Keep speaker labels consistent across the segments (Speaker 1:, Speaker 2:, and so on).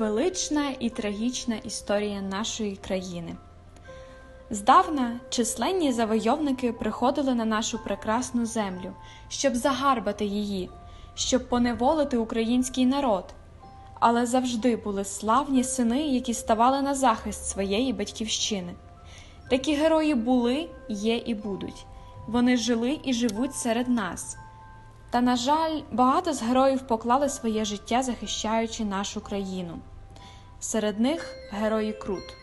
Speaker 1: Велична і трагічна історія нашої країни. Здавна численні завойовники приходили на нашу прекрасну землю, щоб загарбати її, щоб поневолити український народ. Але завжди були славні сини, які ставали на захист своєї батьківщини. Такі герої були, є і будуть. Вони жили і живуть серед нас. Та, на жаль, багато з героїв поклали своє життя, захищаючи нашу країну. Серед них герої Крут.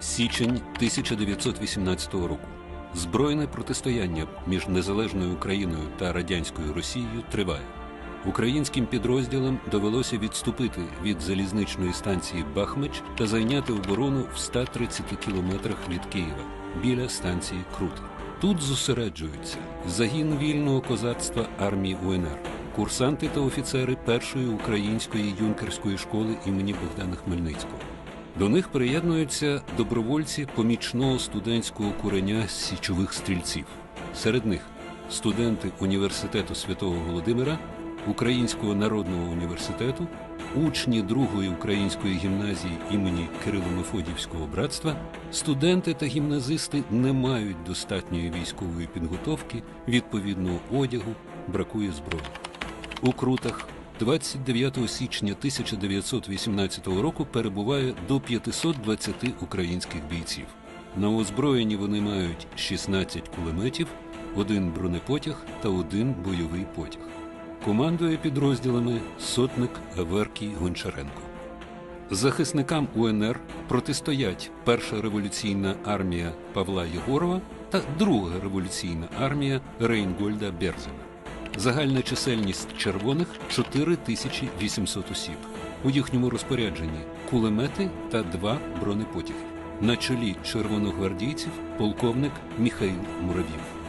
Speaker 2: Січень 1918 року. Збройне протистояння між незалежною Україною та радянською Росією триває. Українським підрозділам довелося відступити від залізничної станції Бахмач та зайняти оборону в 130 кілометрах від Києва біля станції Крут. Тут зосереджуються загін вільного козацтва армії УНР, курсанти та офіцери першої української юнкерської школи імені Богдана Хмельницького. До них приєднуються добровольці помічного студентського куреня січових стрільців. Серед них студенти університету святого Володимира, Українського народного університету, учні другої української гімназії імені Кирило-Мефодіївського братства, студенти та гімназисти не мають достатньої військової підготовки, відповідного одягу, бракує зброї. У Крутах 29 січня 1918 року перебуває до 520 українських бійців. На озброєнні вони мають 16 кулеметів, один бронепотяг та один бойовий потяг. Командує підрозділами сотник Аверкій Гончаренко. Захисникам УНР протистоять Перша революційна армія Павла Єгорова та Друга революційна армія Рейнгольда Берзена. Загальна чисельність червоних 4800 осіб. У їхньому розпорядженні кулемети та два бронепотяги. На чолі червоногвардійців полковник Міхаїл Муравів.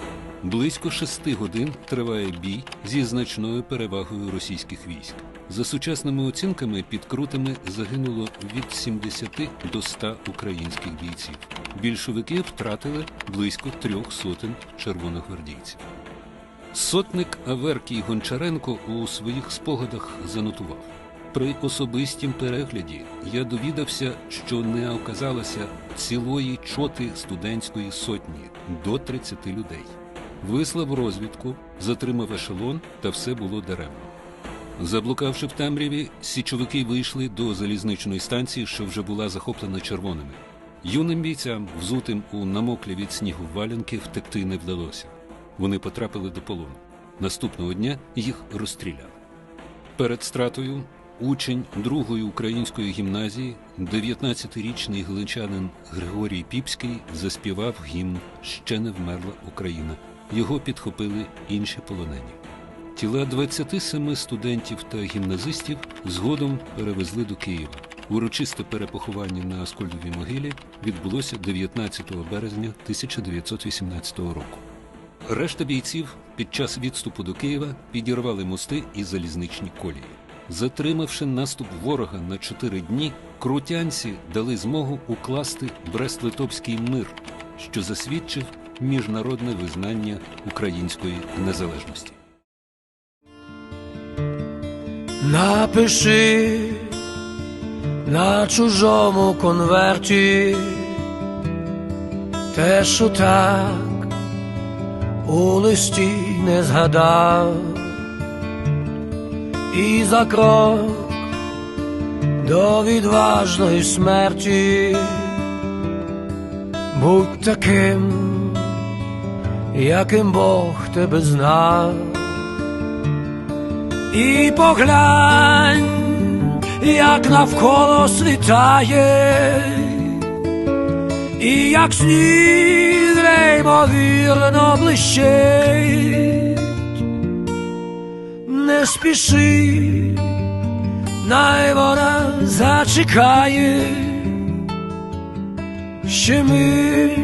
Speaker 2: Близько шести годин триває бій зі значною перевагою російських військ. За сучасними оцінками під крутами загинуло від 70 до 100 українських бійців. Більшовики втратили близько трьох сотень червоногвардійців. Сотник Аверкій Гончаренко у своїх спогадах занотував. При особистім перегляді я довідався, що не оказалося цілої чоти студентської сотні до 30 людей. Вислав розвідку, затримав ешелон, та все було даремно. Заблукавши в темряві, січовики вийшли до залізничної станції, що вже була захоплена червоними. Юним бійцям, взутим у намоклі від снігу валянки, втекти не вдалося. Вони потрапили до полону. Наступного дня їх розстріляли. Перед стратою учень другої української гімназії, 19-річний глинчанин Григорій Піпський, заспівав гімн Ще не вмерла Україна. Його підхопили інші полонені. Тіла 27 студентів та гімназистів згодом перевезли до Києва. Урочисте перепоховання на Аскольдовій могилі відбулося 19 березня 1918 року. Решта бійців під час відступу до Києва підірвали мости і залізничні колії. Затримавши наступ ворога на чотири дні, крутянці дали змогу укласти Брест-Литовський мир, що засвідчив міжнародне визнання української незалежності.
Speaker 3: Напиши на чужому конверті те, що так у листі не згадав, і за крок до відважної смерті будь таким, яким Бог тебе знав. І поглянь, як навколо світає, і як сніг неймовірно блищить, не спіши, най вона зачекає, ще мить.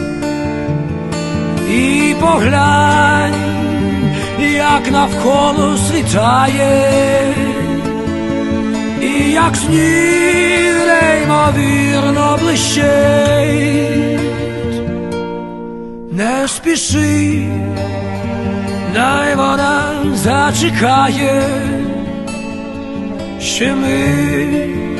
Speaker 3: І поглянь, як навколо світає, і як сніг неймовірно блищить. Не спіши, най вона зачекає, ще ми